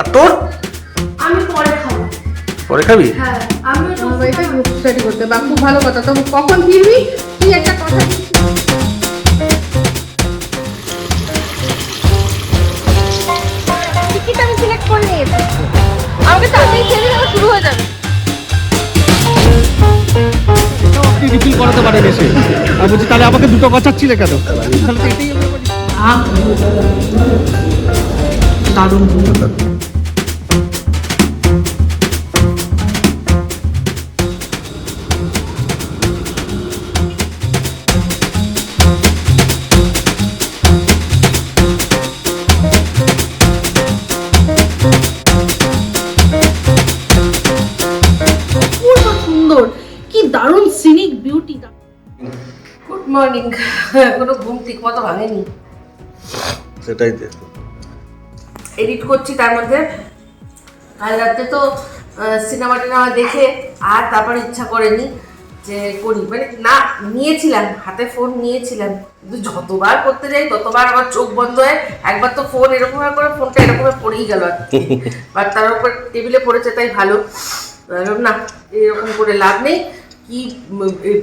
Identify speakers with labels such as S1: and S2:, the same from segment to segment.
S1: আর তোর?
S2: আমি পরে খাব।
S1: পরে খাবি?
S2: হ্যাঁ আমি
S3: স্টাডি করতে বা খুব ভালো কথা। তো কখন ফিরবি? তুই একটা কথা
S4: টিকিট আমি সিলেক্ট করে নিয়েছি আমাকে তাড়াতাড়ি ছেড়ে দেওয়া শুরু হয়ে যাবে।
S5: রিফিল করাতে পারেন এসে? আর বলছি তাহলে আমাকে দুটো গছাচ্ছিলে কেন? তাহলে তো এটাই
S3: দারুণ।
S2: মর্নিং এখনও ঘুম ঠিক মতো ভাঙেনি।
S1: সেটাই দে
S2: এডিট করছি তার মধ্যে। কাল রাতে তো সিনেমা টিনেমা দেখে আর তারপর ইচ্ছা করেনি যে করি। মানে না নিয়েছিলাম হাতে ফোন নিয়েছিলাম। কিন্তু যতবার করতে যাই ততবার আমার চোখ বন্ধ হয় একবার তো ফোন এরকম ভাবে করে ফোনটা এরকম পড়েই গেল আর বা তার উপর টেবিলে পড়েছে তাই ভালো। না এরকম করে লাভ নেই। কি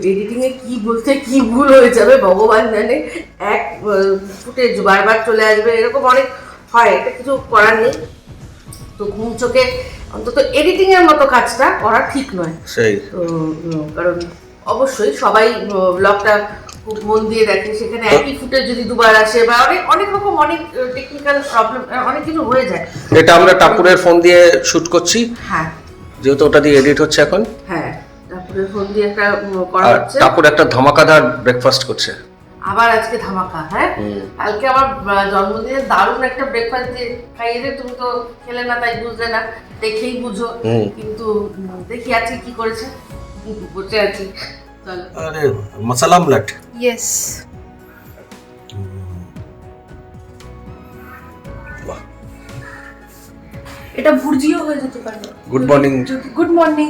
S2: এডিটিং এ কি বলতে কি ভুল হয়ে যাবে ভগবান জানে। এক ফুটেজ বারবার চলে আসবে এরকম অনেক হয় এটা কিছু করার নেই। তো ঘুম চোখে অন্তত এডিটিং এর মতো কাজটা করা ঠিক নয়।
S1: সেই।
S2: কারণ অবশ্যই সবাই ব্লগটা খুব মন দিয়ে দেখে সেখানে একই ফুটেজ যদি দুবার আসে বা অনেক অনেক রকম অনেক টেকনিক্যাল প্রবলেম অনেক কিছু হয়ে যায়।
S1: এটা আমরা টাপুরের ফোন দিয়ে শুট করছি।
S2: হ্যাঁ।
S1: যেহেতু ওটা দিয়ে এডিট হচ্ছে এখন।
S2: হ্যাঁ। তারপরে একটা করা হচ্ছে।
S1: টাপুর একটা ধামাকাদার ব্রেকফাস্ট করছে।
S2: আবার আজকে ধামাকা হ্যাঁ? কালকে আমার জন্মদিনে দারুণ একটা ব্রেকফাস্ট দিয়ে খাইয়ে তুমি তো খেলে না তাই বুঝলে না। দেখেই বুঝো। কিন্তু দেখি আজকে কি করেছে। বসে আছি।
S1: আরে মশলা আমলেট
S4: ইয়েস
S2: এটা ভুর্জিও হয়ে যেতে পারে
S1: গুড মর্নিং
S2: গুড মর্নিং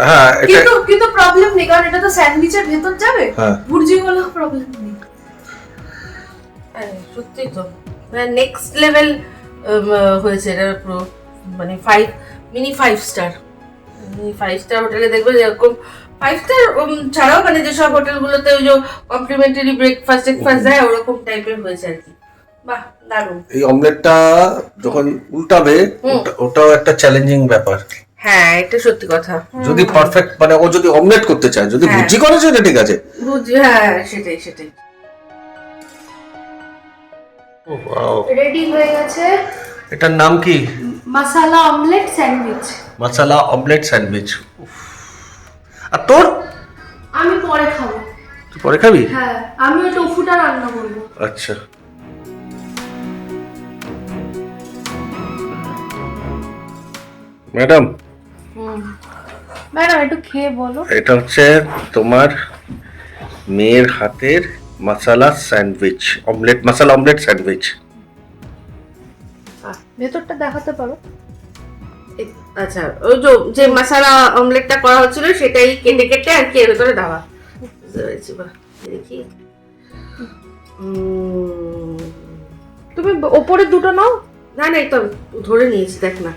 S1: হ্যাঁ
S2: কিন্তু কিন্তু প্রবলেম নেই কারণ এটা তো স্যান্ডউইচের ভেতর যাবে।
S1: হ্যাঁ।
S2: ভুর্জি হলেও প্রবলেম নেই সত্যি তো। নেক্সট লেভেল হয়েছে এটা পুরো মানে five mini five star mini five star হোটেলে দেখবে যেরকম ফাইভ স্টার ছাড়াও মানে যেসব হোটেলগুলোতে ওই যে কমপ্লিমেন্টারি ব্রেকফাস্ট টেকফাস্ট দেয় ওরকম টাইপের হয়েছে আর কি। বাহ দারুণ।
S1: এই অমলেটটা যখন উল্টাবে ওটা- ওটাও একটা চ্যালেঞ্জিং ব্যাপার।
S2: হ্যাঁ এটা সত্যি কথা।
S1: যদি পারফেক্ট মানে ও যদি অমলেট করতে চায় যদি
S2: হ্যাঁ।
S1: ভুজি করে সেটা ঠিক আছে।
S2: বুঝি হ্যাঁ সেটাই সেটাই।
S4: রেডি হয়ে গেছে?
S1: এটার নাম কি?
S4: Masala omelette sandwich
S1: masala omelette sandwich আর তোর?
S4: আমি পরে খাব।
S1: তুই পরে খাবি?
S4: হ্যাঁ আমি ওই টোফুটা রান্না করব।
S1: আচ্ছা। ম্যাডাম
S4: ম্যাডাম একটু খেয়ে বলো।
S1: এটা হচ্ছে তোমার মেয়ের হাতের masala sandwich omelette masala omelette sandwich.
S4: ভেতরটা দেখাতে পারো।
S2: আচ্ছা ওই যে যে মশলা অমলেটটা করা হচ্ছিল সেটাই কেটে কেটে আর কি এর ভেতরে দেওয়া। দেখি।
S4: তুমি ওপরে দুটো নাও।
S2: না না এই তো ধরে নিয়েছি দেখ না।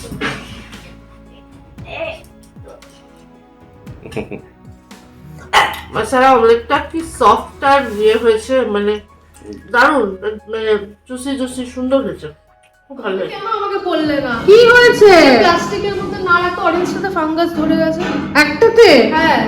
S2: মশলা অমলেটটা কি সফট আর ইয়ে হয়েছে মানে দারুণ মানে জুসি জুসি সুন্দর হয়েছে। খুব ভালো হয়েছে।
S4: কেন আমাকে বললে না?
S3: কি হয়েছে?
S4: প্লাস্টিকের মধ্যে না রাখা অরেঞ্জটাতে ফাঙ্গাস ধরে গেছে।
S3: একটাতে?
S4: হ্যাঁ।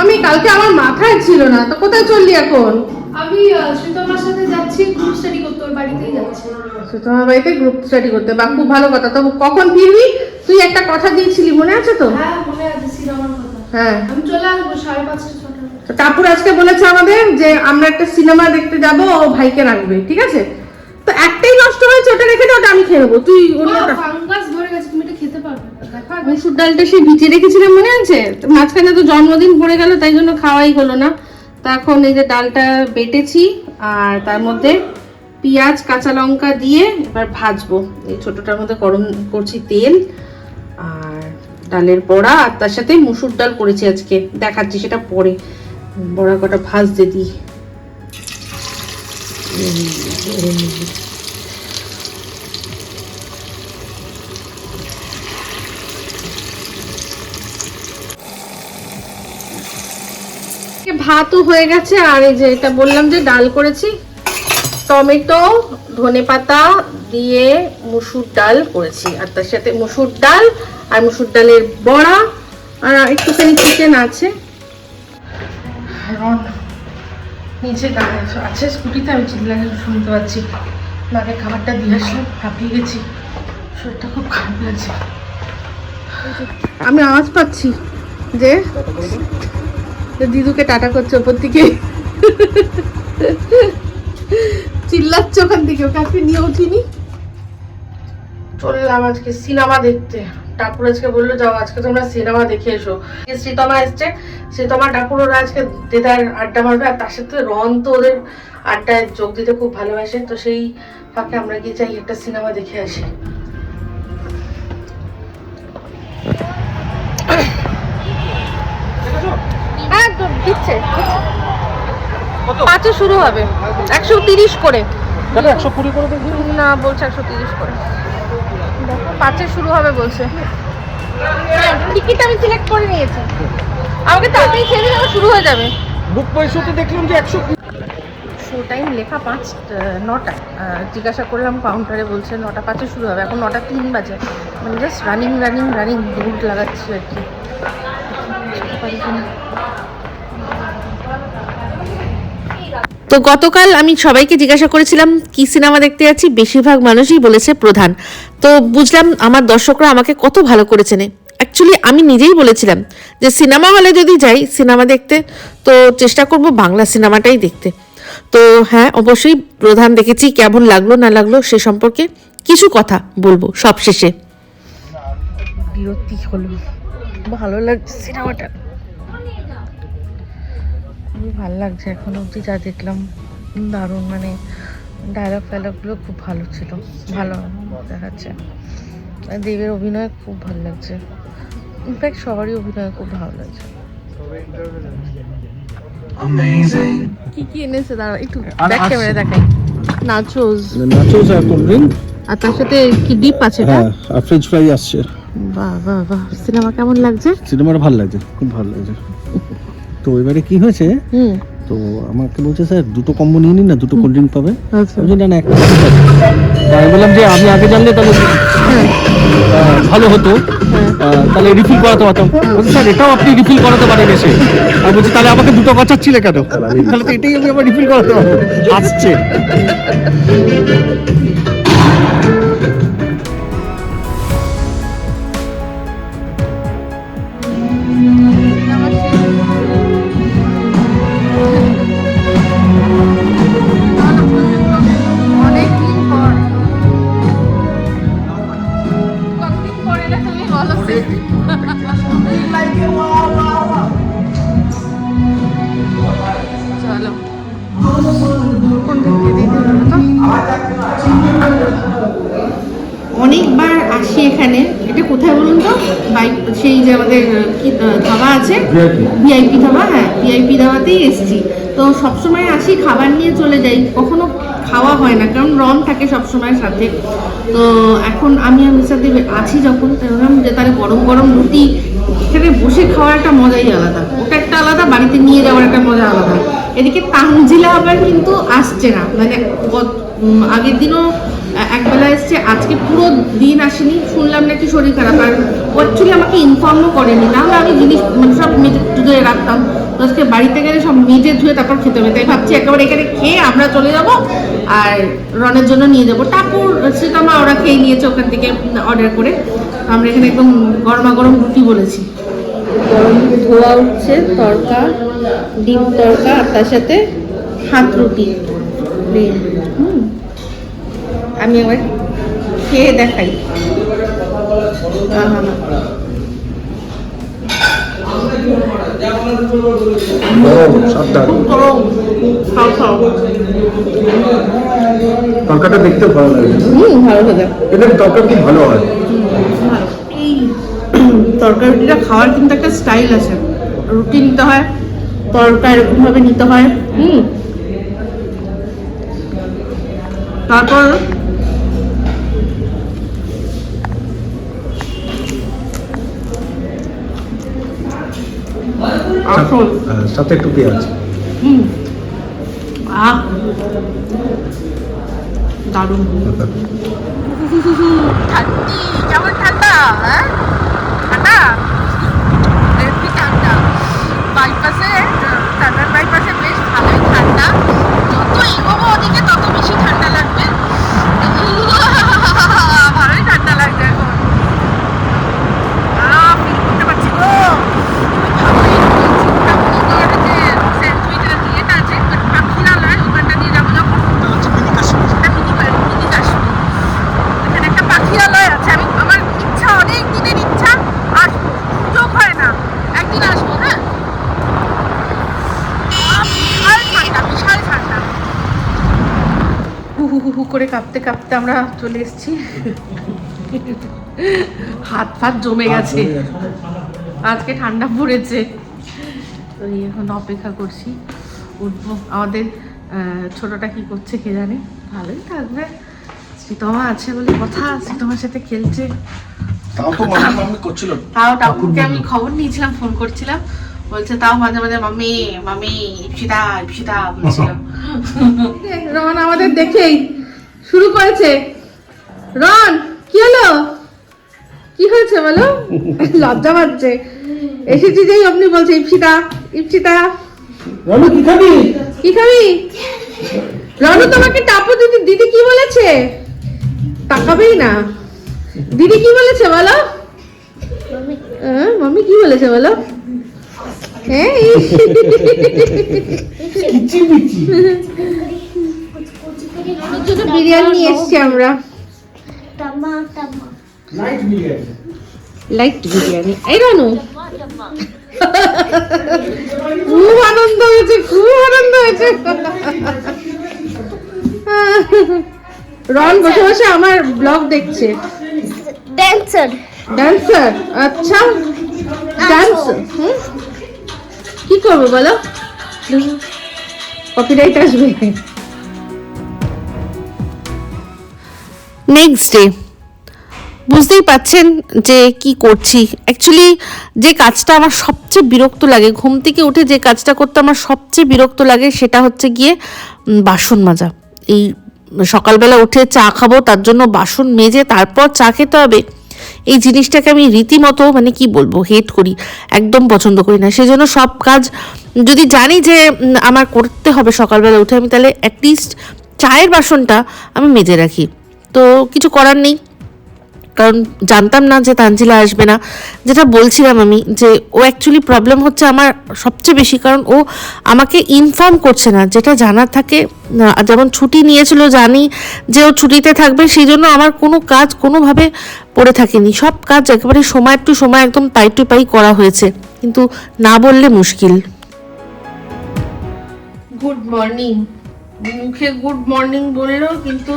S3: আমি কালকে আমার মাথায় ছিল না তো কোথায় চললি এখন?
S4: আমি শ্রীতমার সাথে যাচ্ছি গ্রুপ স্টাডি করতে ওর বাড়িতেই যাচ্ছি।
S3: আচ্ছা, তোমার বাড়িতে গ্রুপ স্টাডি করতে? বা খুব ভালো কথা। তো কখন ফিরবি? তুই একটা কথা দিয়েছিলি মনে আছে তো?
S4: হ্যাঁ মনে আছে সিনেমার কথা।
S3: হ্যাঁ।
S4: আমি চলে আসব সাড়ে পাঁচটা
S3: টাপুর আজকে বলেছে আমাদের যে আমরা একটা সিনেমা দেখতে যাব ও ভাইকে রাখবে ঠিক আছে? তো একটাই নষ্ট হয়েছে ওটা রেখে দে ওটা আমি খেয়ে নেব। তুই অন্যটা
S4: ফাঙ্গাস ধরে গেছে তুমি এটা খেতে পারবে না। দেখো একবার।
S3: মুসুর ডালটা সে ভিজে রেখেছিলাম মনে আছে? মাঝখানে তো জন্মদিন পড়ে গেল তাই জন্য খাওয়াই হলো না। তো এখন এই যে ডালটা বেটেছি আর তার মধ্যে পেঁয়াজ, কাঁচা লঙ্কা দিয়ে এবার ভাজবো। এই ছোটোটার মধ্যে গরম করছি তেল আর ডালের বড়া আর তার সাথে মুসুর ডাল করেছি আজকে। দেখাচ্ছি সেটা পরে। বড়া কটা ভাজতে দিই।
S2: ভাতও হয়ে গেছে আর এই যে এটা বললাম যে ডাল করেছি। টমেটো ধনেপাতা দিয়ে মুসুর ডাল করেছি আর তার সাথে মুসুর ডাল আর মুসুর ডালের বড়া আর একটুখানি চিকেন আছে। নিচে দাঁড়িয়ে আছে। স্কুটিতে আমি চিল্লালে শুনতে পাচ্ছি। মাকে খাবারটা দিয়ে আসলাম হাঁপিয়ে গেছি। শরীরটা খুব খারাপ লাগছে। আমি আওয়াজ পাচ্ছি যে দিদুকে টাটা করছে ওপর থেকে চিল্লাচ্ছে ওখান থেকে, ওকে আজকে নিয়ে উঠিনি। চললাম আজকে সিনেমা দেখতে। ঠাকুর আজকে বলল, যাও, আজকে তোমরা সিনেমা দেখে এসো। শ্রীতমা এসছে। শ্রীতমা ঠাকুর ওরা আজকে দেদার আড্ডা মারবে, আর তার সাথে রন তো ওদের আড্ডায় যোগ দিতে খুব ভালোবাসে। তো সেই ফাঁকে আমরা গিয়ে চাই একটা সিনেমা দেখে আসি।
S4: দিচ্ছে? পাঁচে শুরু হবে। একশো তিরিশ করে।
S1: একশো কুড়ি করে
S4: না বলছে একশো তিরিশ করে। দেখো পাঁচে শুরু হবে বলছে। টিকিট আমি সিলেক্ট করে নিয়েছি। আমাকে তাড়াতাড়ি ছেড়ে আমার শুরু হয়ে যাবে।
S1: বুক পয়সাতে দেখলাম যে একশো
S2: শো টাইম লেখা পাঁচ নটায় জিজ্ঞাসা করলাম কাউন্টারে বলছে নটা পাঁচে শুরু হবে। এখন নটা তিন বাজে। মানে জাস্ট রানিং রানিং রানিং দৌড় লাগাচ্ছি আর কি।
S6: তো গতকাল আমি সবাইকে জিজ্ঞাসা করেছিলাম, কি সিনেমা দেখতে যাচ্ছি? বেশিরভাগ মানুষই বলেছে প্রধান। তো বুঝলাম আমার দর্শকরা আমাকে কত ভালো করে অ্যাকচুয়ালি আমি নিজেই বলেছিলাম যে সিনেমা হলে যদি যাই, সিনেমা দেখতে, তো চেষ্টা করব বাংলা সিনেমাটাই দেখতে। তো হ্যাঁ অবশ্যই প্রধান দেখেছি, কেমন লাগল, না লাগল, সে সম্পর্কে কিছু কথা বলব সব শেষে বিরক্তি হলো। ভালো লাগছে সিনেমাটা। খুবই ভালো লাগছে। এখন অবধি যা দেখলাম দারুণ মানে ডায়লগ ফায়লগগুলো খুব ভালো ছিল। ভালো দেখাচ্ছে। দেবের অভিনয় খুব ভালো লাগছে। ইনফ্যাক্ট সবারই অভিনয় খুব ভালো লাগছে। কি কি এনেছে? দাঁড়া একটু ব্যাক ক্যামেরা দেখাই। নাচোস
S1: নাচোস আর কোল্ড ড্রিঙ্ক
S6: আর তার সাথে কি ডিপ আছে
S1: হ্যাঁ আর ফ্রেঞ্চ ফ্রাই আসছে।
S6: বাহ বাহ বাহ। সিনেমা কেমন লাগছে?
S1: সিনেমাটা ভালো লাগছে খুব ভালো লাগছে। তো এবারে কি হয়েছে? তো আমাকে বলছে স্যার দুটো কম্বো নিয়ে নিন না দুটো কোল্ড ড্রিঙ্ক পাবে।
S6: আচ্ছা।
S1: আমি না না একটা আমি বললাম যে আমি আগে জানলে তাহলে আহ, ভালো হতো। তাহলে রিফিল করাতে পারতাম। বলছি স্যার এটাও আপনি রিফিল করাতে পারেন এসে। আমি বলছি তাহলে আমাকে দুটো বাঁচাচ্ছিলে কেন? তাহলে তো এটাই আমি আবার রিফিল করাতে পারব। আসছে।
S2: ধাবা আছে? ভিআইপি ধাবা? হ্যাঁ ভিআইপি ধাবাতেই এসছি। তো সবসময় আসি খাবার নিয়ে চলে যাই। কখনো খাওয়া হয় না কারণ রন থাকে সবসময় সাথে। তো এখন আমি আর মিস্টার দেব আছি যখন ভাবলাম যে তাহলে গরম গরম রুটি এখানে বসে খাওয়ার একটা মজাই আলাদা। ওটা একটা আলাদা বাড়িতে নিয়ে যাওয়ার একটা মজা আলাদা। এদিকে তানজিলা আবার কিন্তু আসছে না। মানে আগের দিনও একবেলা এসছে আজকে পুরো দিন আসেনি শুনলাম নাকি শরীর খারাপ। আর অ্যাকচুয়ালি আমাকে ইনফর্মও করেনি নাহলে আমি জিনিস মানে সব মেজে ধুয়ে রাখতাম। তো আজকে বাড়িতে গেলে সব মেজে ধুয়ে তারপর খেতে হবে। তাই ভাবছি একেবারে এখানে খেয়ে আমরা চলে যাব আর রনের জন্য নিয়ে যাব। ঠাকুর শ্রীতমা ওরা খেয়ে নিয়েছে ওখান থেকে অর্ডার করে। আমরা এখানে একদম গরমা গরম রুটি বলেছি। গরম ধোয়া উঠছে তরকা ডিম তরকা আর তার সাথে হাত রুটি। হুম। আমি আবার খেয়ে দেখাই।
S1: তরকাটা দেখতে ভালো লাগে। এদের তরকা খুব ভালো হয়।
S2: এই তরকারি রুটিটা খাওয়ার কিন্তু একটা স্টাইল আছে। রুটি নিতে হয় তরকা এরকম ভাবে নিতে হয়। হুম। তারপর আসল
S1: সাথে একটু পেঁয়াজ
S2: আহ দারুণ।
S4: ঠান্ডি কেমন ঠান্ডা? হ্যাঁ? ঠান্ডা? হেভি ঠান্ডা। বাইপাসে টাটার বাইপাসে বেশ ভালোই ঠান্ডা। যত এগোবো ওদিকে তত বেশি ঠান্ডা লাগবে। ভালোই ঠান্ডা লাগবে এখন। করতে পারছি গো। ভালোই চিন্তা মনে করে যে স্যান্ডউইচের ইয়েটা আছে পাখিরালয় ওখানটা দিয়ে যাব যখন সেটা মিনি মিনি কাশ্মীর এখানে একটা পাখিরালয় আছে আমি আমার ইচ্ছা অনেক দিনের ইচ্ছা আসব সুযোগ হয় না একদিন আসব হ্যাঁ আহ, বিশাল ঠান্ডা বিশাল ঠান্ডা
S2: হু হু হু হু করে কাঁপতে কাঁপতে আমরা চলে এসেছি। হাত ফাত জমে গেছে। আজকে ঠান্ডা পড়েছে। তো এখন অপেক্ষা করছি। উঠবো। আমাদের ছোটটা কি করছে কে জানে? ভালোই থাকবে। শ্রীতমা আছে বলে কথা। শ্রীতমার সাথে খেলছে।
S7: তাও তো মামি মামি করছিল।
S2: তাও ঠাকুরকে আমি খবর নিয়েছিলাম ফোন করছিলাম। বলছে তাও মাঝে মাঝে মামি মামি ইপসিতা ইপসিতা বলছিল। রন আমাদের দেখেই শুরু করেছে। রন কি হলো? কি হয়েছে বলো? লজ্জা পাচ্ছে। এসেছি যেই আপনি বলছে ইপসিতা ইপসিতা।
S1: রনু কি খাবি?
S2: কি খাবি? রনু তোমাকে টাপু দিদি দিদি কি বলেছে? তাকাবেই না। দিদি কি বলেছে বলো? হ্যাঁ, মাম্মি কি বলেছে বলো? হ্যাঁ ইস। রনুর বিরিয়ানি নিয়ে এসছি আমরা
S1: লাইট বিরিয়ানি
S2: বিরিয়ানি এই রনু। খুব আনন্দ হয়েছে খুব আনন্দ হয়েছে। রন বসে বসে আমার ব্লগ দেখছে।
S8: ড্যান্সার
S2: ডান্সার আচ্ছা। ডান্স কি করব বলো? কপিরাইট আসবে।
S9: নেক্সট ডে বুঝতেই পাচ্ছেন যে কি করছি। অ্যাকচুয়ালি যে কাজটা আমার সবচেয়ে বিরক্ত লাগে, ঘুম থেকে উঠে যে কাজটা করতে আমার সবচেয়ে বিরক্ত লাগে, সেটা হচ্ছে গিয়ে বাসন মাজা। এই সকালবেলা উঠে চা খাব, তার জন্য বাসন মেজে তারপর চা খেতে হবে। এই জিনিসটাকে আমি রীতিমতো মানে কি বলব হেট করি, একদম পছন্দ করি না। সেজন্য সব কাজ যদি জানি যে আমার করতে হবে সকালবেলা উঠে, আমি তাহলে অ্যাটলিস্ট চায়ের বাসনটা আমি মেজে রাখি। তো কিছু করার নেই। কারণ জানতাম না যে তানজিলা আসবে না। যেটা বলছিলাম আমি যে ও অ্যাকচুয়ালি প্রবলেম হচ্ছে আমার সবচেয়ে বেশি, কারণ ও আমাকে ইনফর্ম করছে না। যেটা জানার থাকে যেমন ছুটি নিয়েছিল জানি যে ও ছুটিতে থাকবে সেই জন্য আমার কোনো কাজ কোনোভাবে পড়ে থাকেনি। সব কাজ একেবারে সময় টু সময় একদম পাই টু পাই করা হয়েছে, কিন্তু না বললে মুশকিল।
S2: গুড মর্নিং মুখে গুড মর্নিং বললেও কিন্তু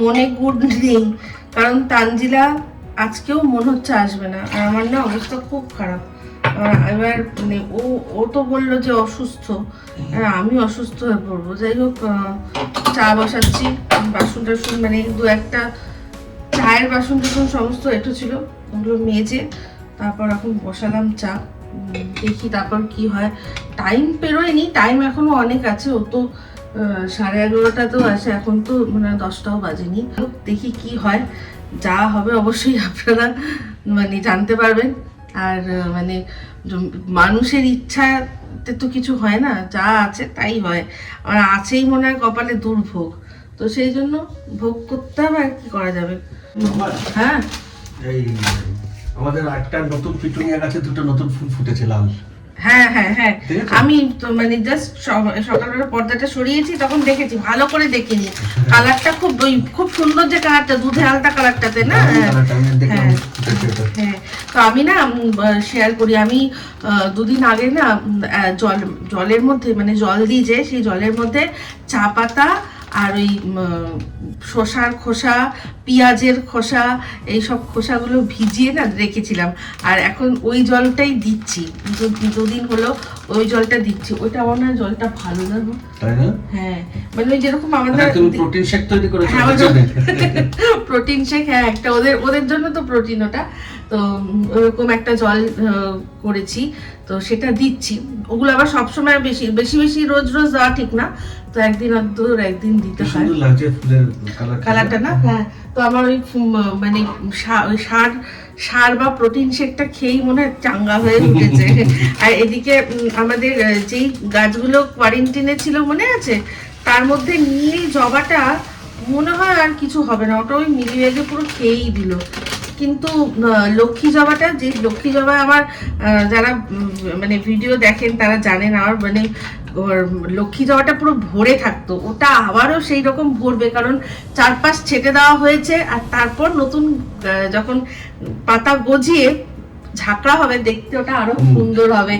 S2: মনে গুড নেই। কারণ তানজিলা আজকেও মনে হচ্ছে আসবে না। আর আমার না অবস্থা খুব খারাপ। এবার মানে ও ও তো বলল যে অসুস্থ। আর আমি অসুস্থ হয়ে পড়ব। যাই হোক চা বসাচ্ছি। বাসন টাসন মানে দু একটা চায়ের বাসন টাসন সমস্ত এটো ছিল। ওগুলো মেজে তারপর এখন বসালাম চা। দেখি তারপর কি হয়। টাইম পেরোয়নি টাইম এখনও অনেক আছে। ও তো সাড়ে এগারোটা তো আসে এখন তো মানে দশটাও বাজেনি। দেখি কি হয়। যা হবে অবশ্যই আপনারা মানে জানতে পারবেন। আর মানে মানুষের ইচ্ছাতে তো কিছু হয় না যা আছে তাই হয়। আর আছেই মনে হয় কপালে দুর্ভোগ। তো সেই জন্য ভোগ করতে হবে আর কি করা যাবে। হ্যাঁ।
S1: এই আমাদের একটা নতুন পিটুনিয়া গাছে দুটো নতুন ফুল ফুটেছে লাল।
S2: হ্যাঁ হ্যাঁ হ্যাঁ। আমি তো মানে জাস্ট সকালবেলা পর্দাটা সরিয়েছি তখন দেখেছি ভালো করে দেখিনি। কালারটা খুব ওই খুব সুন্দর যে কালারটা দুধে আলতা কালারটাতে না? হ্যাঁ হ্যাঁ। হ্যাঁ। তো আমি না শেয়ার করি। আমি দুদিন আগে না জল জলের মধ্যে মানে জল দিয়ে যে সেই জলের মধ্যে চা পাতা আর ওই শসার খোসা পেঁয়াজের খোসা এই সব খোসাগুলো ভিজিয়ে না রেখেছিলাম। আর এখন ওই জলটাই দিচ্ছি। দুদিন হলো ওই জলটা দিচ্ছি। ওইটা আমার না জলটা ভালো না হ্যাঁ। মানে ওই যেরকম আমাদের
S1: প্রোটিন শেক তৈরি করেছ
S2: হ্যাঁ, প্রোটিন শেক হ্যাঁ একটা ওদের ওদের জন্য তো প্রোটিন ওটা। তো ওরকম একটা জল করেছি। তো সেটা দিচ্ছি। ওগুলো আবার সবসময় বেশি বেশি বেশি রোজ রোজ দেওয়া ঠিক না। তো একদিন অন্তর একদিন দিতে হয়।
S1: কালারটা
S2: না? হ্যাঁ। তো আমার ওই মানে সার সার বা প্রোটিন শেকটা খেয়েই মনে হয় চাঙ্গা হয়ে উঠেছে। আর এদিকে আমাদের যেই গাছগুলো কোয়ারেন্টিনে ছিল মনে আছে তার মধ্যে নীল জবাটা মনে হয় আর কিছু হবে না। ওটা ওই মিলিয়ে পুরো খেয়েই দিল। কিন্তু লক্ষ্মী জবাটা যে লক্ষ্মী জবা আমার যারা মানে ভিডিও দেখেন তারা জানেন আমার মানে ওর লক্ষ্মী জবাটা পুরো ভরে থাকতো। ওটা আবারও সেই রকম ভরবে কারণ চারপাশ ছেটে দেওয়া হয়েছে আর তারপর নতুন যখন পাতা গজিয়ে ঝাঁকড়া হবে দেখতে ওটা আরও সুন্দর হবে।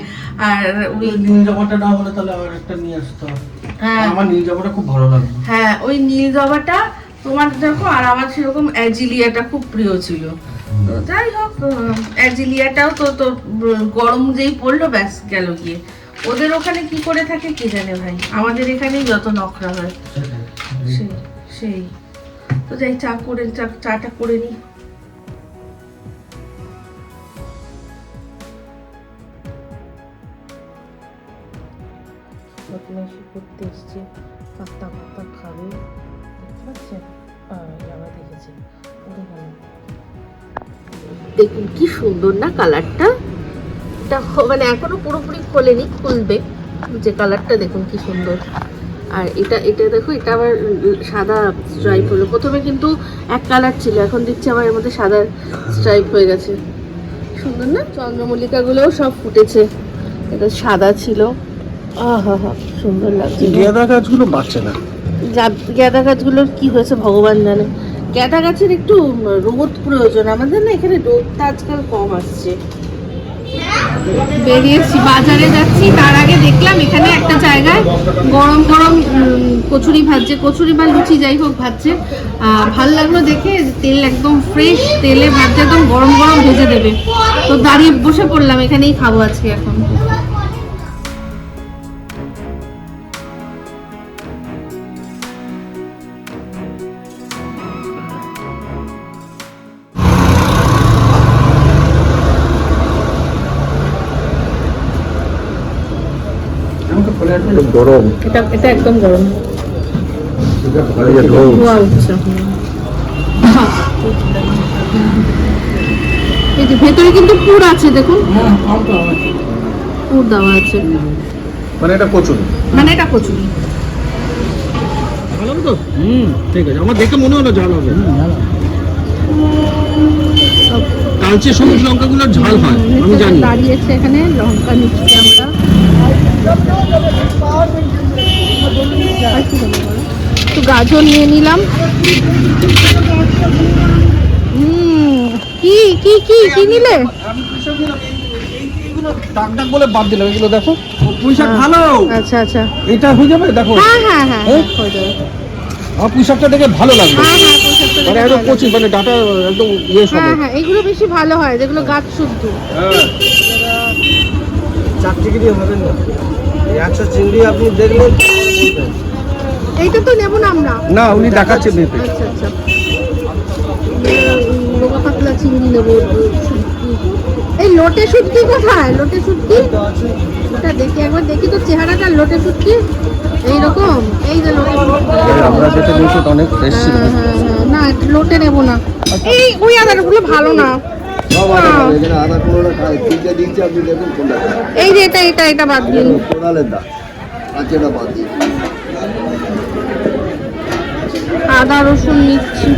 S2: আর ওই
S1: নীল জামাটা না হলে তাহলে আবার একটা নিয়ে আসতে হবে।
S2: হ্যাঁ।
S1: আমার নীল জবাটা খুব ভালো লাগবে
S2: হ্যাঁ ওই নীল জবাটা তোমার দেখো আর আমার সেরকম অ্যাজিলিয়াটা খুব প্রিয় ছিল। যাই হোক অ্যাজিলিয়াটাও তো তো গরম যেই পড়ল ব্যাস গেল গিয়ে। ওদের ওখানে কি করে থাকে কে জানে ভাই? আমাদের এখানেই যত নখরা হয়। সেই সেই। তো যাই চা করে চা চাটা করে নিই বদমাইশি করতে এসছে। পাত্তা পাত্তা খাবে। দেখতে পাচ্ছেন? আমরা দেখেছি দেখুন কি সুন্দর না কালারটা এটা মানে এখনও পুরোপুরি খোলেনি খুলবে। যে কালারটা দেখুন কি সুন্দর। আর এটা এটা দেখো এটা আবার সাদা স্ট্রাইপ হলো। প্রথমে কিন্তু এক কালার ছিল এখন দেখছি আবার এর মধ্যে সাদা স্ট্রাইপ হয়ে গেছে। সুন্দর না? চন্দ্রমল্লিকাগুলোও সব ফুটেছে। এটা সাদা ছিল। আহা হা সুন্দর লাগছে।
S1: গেঁদা গাছগুলো না।
S2: গাঁদা গাছগুলোর কি হয়েছে ভগবান জানে। গাঁদা গাছের একটু রোদ প্রয়োজন। আমাদের না এখানে রোদটা আজকাল কম আসছে।
S10: বেরিয়েছি, বাজারে যাচ্ছি। তার আগে দেখলাম এখানে একটা জায়গায় গরম গরম কচুরি ভাজছে কচুরি বা লুচি যাই হোক ভাজছে। ভালো লাগল দেখে তেল একদম ফ্রেশ তেলে ভাজছে একদম গরম গরম ভেজে দেবে। তো দাঁড়িয়ে বসে পড়লাম, এখানেই খাব আজকে এখন।
S11: গরম।
S2: এটা এটা একদম গরম।
S11: এই যে ঢোল।
S2: ধোয়া উঠছে
S10: এই যে ভেতরে কিন্তু পুর আছে দেখুন। পুর দেওয়া আছে।
S11: মানে এটা কচুরি।
S10: মানে এটা কচুরি।
S1: ভালো তো হুম। ঠিক আছে আমার দেখে মনে হলো ঝাল হবে। কালচে সবুজ লঙ্কাগুলোর ঝাল হয় আমি জানি।
S10: দাঁড়িয়েছে এখানে লঙ্কা নিচ্ছি আমরা? একটু গাজর নিয়ে নিলাম। কি কি কি কি নিলে?
S1: বলে দিলাম এগুলো দেখো ভালো
S10: আচ্ছা আচ্ছা।
S1: এটা হয়ে যাবে দেখো
S10: হ্যাঁ হ্যাঁ হ্যাঁ হ্যাঁ, হয়ে যাবে
S1: আমার পুঁই দেখে ভালো লাগবে।
S10: হ্যাঁ হ্যাঁ
S1: একদম কচি ডাটা একদম
S10: হ্যাঁ হ্যাঁ বেশি ভালো হয় যেগুলো গাছ শুদ্ধ।
S1: দিয়ে হবে? না একশো চিংড়ি আপনি দেখলেন
S10: এইটা তো নেব না আমরা।
S1: না উনি দেখাচ্ছে মেপে।
S10: আচ্ছা আচ্ছা। লোকা পাতলা চিংড়ি নেব। এই লোটে শুটকি কোথায়? লোটে শুটকি ওটা দেখি একবার দেখি তো চেহারাটা লোটে শুটকি এইরকম? এই যে লোটে
S1: আমরা যেটা নিয়েছি অনেক ফ্রেশ ছিল।
S10: হ্যাঁ, হ্যাঁ, হ্যাঁ, না লোটে নেব না। এই ওই আদারগুলো ভালো না। এই যে এটা এটা এটা বাদ দিন।
S12: কোনালের দাম আচ্ছা এটা বাদ দিন।
S10: আদা রসুন নিচ্ছি।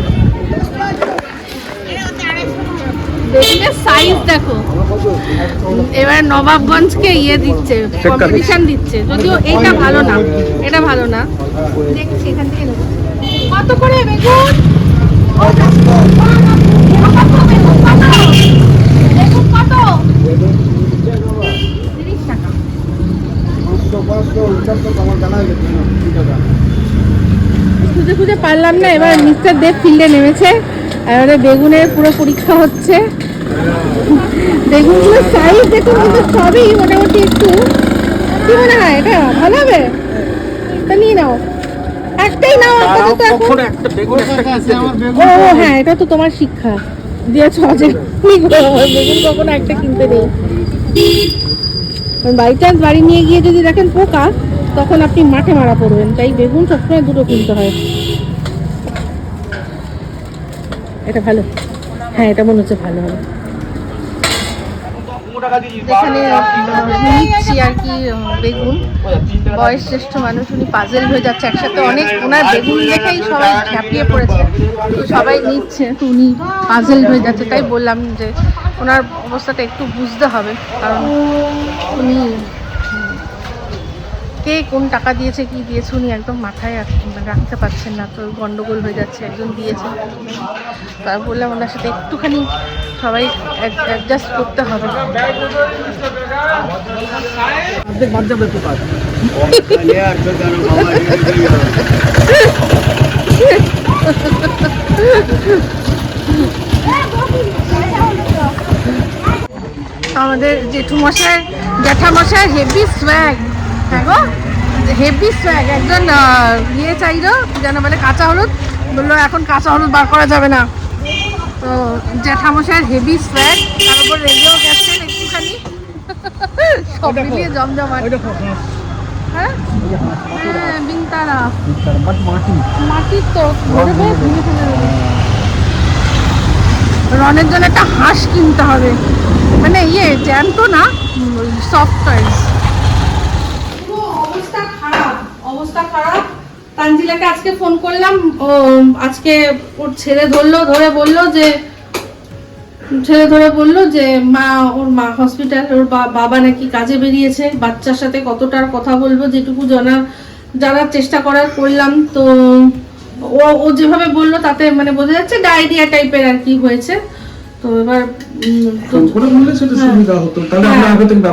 S10: বেগুনের সাইজ দেখো। এবার নবাবগঞ্জকে ইয়ে দিচ্ছে কম্পিটিশন দিচ্ছে। যদিও এইটা ভালো না এটা ভালো না। দেখছি এখান থেকে কত করে বেগুন কত? বেগুন কত? তিরিশ টাকা
S12: গেছে
S2: করতে পারলাম না এবার মিস্টার দেব ফিল্ডে নেমেছে এবারে বেগুনের পুরো পরীক্ষা হচ্ছে। বেগুনগুলোর সাইজ দেখুন কিন্তু সবই মোটামুটি একটু কি মনে হয় এটা ভালো হবে? তা নিয়ে নাও। একটাই নাও আপাতত এখন। ও ও, হ্যাঁ এটা তো তোমার শিক্ষা। দিয়েছ যে বেগুন কখনো একটা কিনতে নেই। বাই চান্স বাড়ি নিয়ে গিয়ে যদি দেখেন পোকা, তখন আপনি মাঠে মারা পড়বেন। তাই বেগুন সবসময় দুটো কিনতে হয়। এটা ভালো। হ্যাঁ এটা মনে হচ্ছে ভালো হবে। এখানে নিচ্ছি আর কি বেগুন। বয়স জ্যেষ্ঠ মানুষ উনি পাজেল হয়ে যাচ্ছে। একসাথে অনেক ওনার বেগুন দেখেই সবাই ঝাঁপিয়ে পড়েছে। তো সবাই নিচ্ছে তো উনি পাজেল হয়ে যাচ্ছে। তাই বললাম যে ওনার অবস্থাটা একটু বুঝতে হবে। কারণ উনি কে কোন টাকা দিয়েছে কি দিয়েছে উনি একদম মাথায় রাখতে পারছেন না। তো গন্ডগোল হয়ে যাচ্ছে একজন দিয়েছে। তার বললাম ওনার সাথে একটুখানি সবাই অ্যাডজাস্ট করতে হবে। আমাদের জেঠুমশায় জ্যাঠামশাই হেভি স্ব্যাগ হ্যাঁ গো হেভি স্ব্যাগ একজন ইয়ে চাইলো যেন বলে কাঁচা হলুদ। বলল এখন কাঁচা হলুদ বার করা যাবে না। তো জ্যাঠামশাইয়ের হেভি স্ব্যাগ তার উপর রেগেও গেছেন একটুখানি। সব মিলিয়ে জমজমাট। হ্যাঁ। হ্যাঁ? বিনতারা। মাটির তো ভেঙে ফেলে দেবে। রনের জন্য একটা হাঁস কিনতে হবে। মানে ইয়ে জ্যান্ত না সফট টয়েস অবস্থা খারাপ অবস্থা খারাপ। তানজিলাকে আজকে ফোন করলাম ও আজকে ওর ছেলে ধরলো ধরে বলল যে ছেলে ধরে বলল যে মা ওর মা হসপিটাল ওর বাবা নাকি কাজে বেরিয়েছে। বাচ্চার সাথে কতটার কথা বলব যেটুকু জানার জানার চেষ্টা করার করলাম। তো ও ও যেভাবে বলল তাতে মানে বোঝা যাচ্ছে ডায়রিয়া টাইপের আর কি হয়েছে। তো এবার
S1: আমরা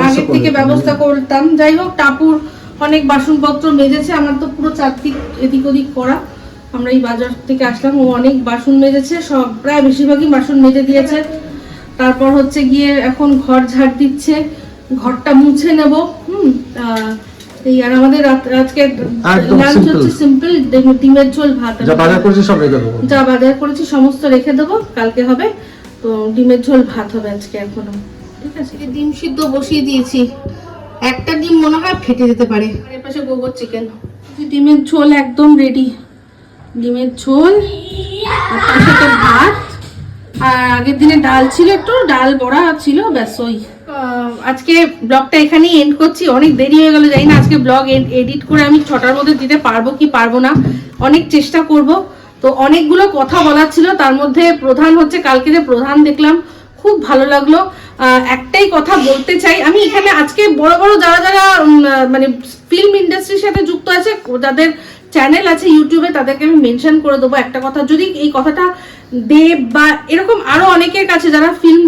S1: আগে থেকে করে
S2: ব্যবস্থা করতাম। যাই হোক টাপুর অনেক বাসনপত্র মেজেছে আমার তো পুরো চারদিক এদিক ওদিক করা। আমরা এই বাজার থেকে আসলাম ও অনেক বাসন মেজেছে সব প্রায় বেশিরভাগই বাসন মেজে দিয়েছে। তারপর হচ্ছে গিয়ে এখন ঘর ঝাড় দিচ্ছে ঘরটা মুছে নেব হুম আহ, এই আর আমাদের রাত- আজকে লাঞ্চ হচ্ছে সিম্পল ডিমের ঝোল ভাত
S1: যা বাজার করেছি সব রেখে দেবো।
S2: যা বাজার করেছি সমস্ত রেখে দেবো কালকে হবে। তো ডিমের ঝোল ভাত হবে আজকে এখনও। ঠিক আছে? ডিম সিদ্ধ বসিয়ে দিয়েছি। একটা ডিম মনে হয় ফেটে যেতে পারে। এর পাশে গোবর চিকেন। ডিমের ঝোল একদম রেডি ডিমের ঝোল আর ভাত, আর আগের দিনে ডাল ছিল একটু, ডাল বড়া ছিল, ব্যাস ওই। আজকে ব্লগটা এখানেই এন্ড করছি। অনেক দেরি হয়ে গেল, জানি না আজকে ব্লগ এডিট করে আমি ছটার মধ্যে দিতে পারব কি পারব না। অনেক চেষ্টা করব। তো অনেকগুলো কথা বলার ছিল, তার মধ্যে প্রধান হচ্ছে, কালকে যে প্রধান দেখলাম খুব ভালো লাগল। একটাই কথা বলতে চাই, আমি এখানে আজকে বড় বড় যারা যারা মানে ফিল্ম ইন্ডাস্ট্রির সাথে যুক্ত আছে, যাদের চ্যানেল আছে ইউটিউবে তাদেরকে আমি মেনশন করে দেবো একটা কথা। যদি এই কথাটা দেব বা এরকম আরও অনেকের কাছে যারা ফিল্ম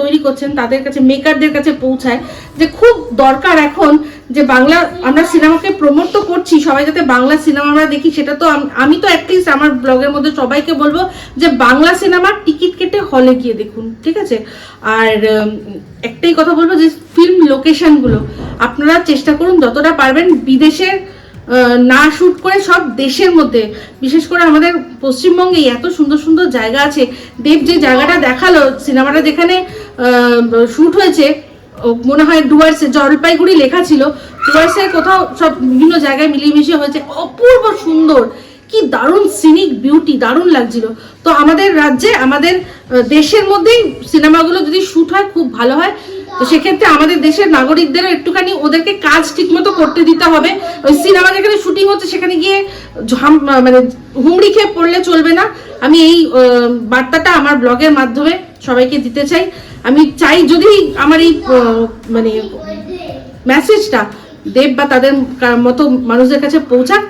S2: তৈরি করছেন, তাদের কাছে মেকারদের কাছে পৌঁছায় যে খুব দরকার এখন যে বাংলা, আমরা সিনেমাকে প্রমোট তো করছি, সবাই যাতে বাংলা সিনেমা আমরা দেখি, সেটা তো আমি তো অ্যাটলিস্ট আমার ব্লগের মধ্যে সবাইকে বলব যে বাংলা সিনেমার টিকিট কেটে হলে গিয়ে দেখুন, ঠিক আছে? আর একটাই কথা বলব যে ফিল্ম লোকেশনগুলো আপনারা চেষ্টা করুন, যতটা পারবেন বিদেশের না শ্যুট করে সব দেশের মধ্যে, বিশেষ করে আমাদের পশ্চিমবঙ্গে এত সুন্দর সুন্দর জায়গা আছে। দেব যে জায়গাটা দেখাল, সিনেমাটা যেখানে শ্যুট হয়েছে মনে হয় ডুয়ার্সে, জলপাইগুড়ি লেখা ছিল ডুয়ার্সে কোথাও সব বিভিন্ন জায়গায় মিলিয়ে মিশিয়ে হয়েছে। অপূর্ব সুন্দর। কি দারুণ সিনিক বিউটি দারুণ লাগছিল। তো আমাদের রাজ্যে, আমাদের দেশের মধ্যেই সিনেমাগুলো যদি শ্যুট হয়, খুব ভালো হয়। তো সেক্ষেত্রে আমাদের দেশের নাগরিকদেরও একটুখানি ওদেরকে কাজ ঠিকমতো করতে দিতে হবে। ওই সিনেমা যেখানে শুটিং হচ্ছে, সেখানে গিয়ে ঝাম মানে হুমড়ি খেয়ে পড়লে চলবে না। আমি এই বার্তাটা আমার ব্লগের মাধ্যমে সবাইকে দিতে চাই। আমি চাই যদি আমার এই মানে মেসেজটা দেব বা তাদের মতো মানুষদের কাছে পৌঁছাক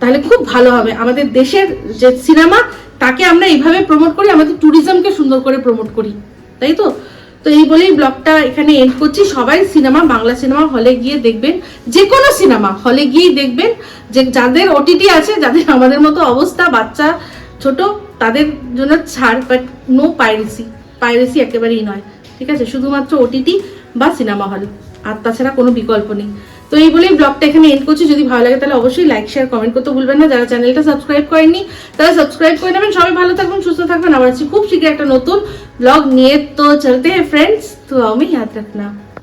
S2: তাহলে খুব ভালো হবে। আমাদের দেশের যে সিনেমা, তাকে আমরা এইভাবে প্রমোট করি, আমাদের ট্যুরিজমকে সুন্দর করে প্রমোট করি। তাই তো? তো এই বলেই ব্লগটা এখানে এন্ড করছি। সবাই সিনেমা, বাংলা সিনেমা হলে গিয়ে দেখবেন। যে কোনো সিনেমা হলে গিয়েই দেখবেন যে যাদের ওটিটি আছে, যাদের আমাদের মতো অবস্থা, বাচ্চা, ছোট, তাদের জন্য ছাড় বাট নো পাইরেসি পাইরেসি একেবারেই নয়। ঠিক আছে? শুধুমাত্র ওটিটি বা সিনেমা হল। আর তাছাড়া কোনো বিকল্প নেই। তো এই বলেই ব্লগটা এখানে এন্ড করছি। যদি ভালো লাগে তাহলে অবশ্যই লাইক শেয়ার কমেন্ট করতে ভুলবেন না। যারা চ্যানেলটা সাবস্ক্রাইব করেননি, তারা সাবস্ক্রাইব করে নেবেন। সবাই ভালো থাকবেন, সুস্থ থাকবেন। আবার খুব শীঘ্রই একটা নতুন ব্লগ নিয়ে। তো চলতে হ্যাঁ ফ্রেন্ডস তো আমি ইয়াদ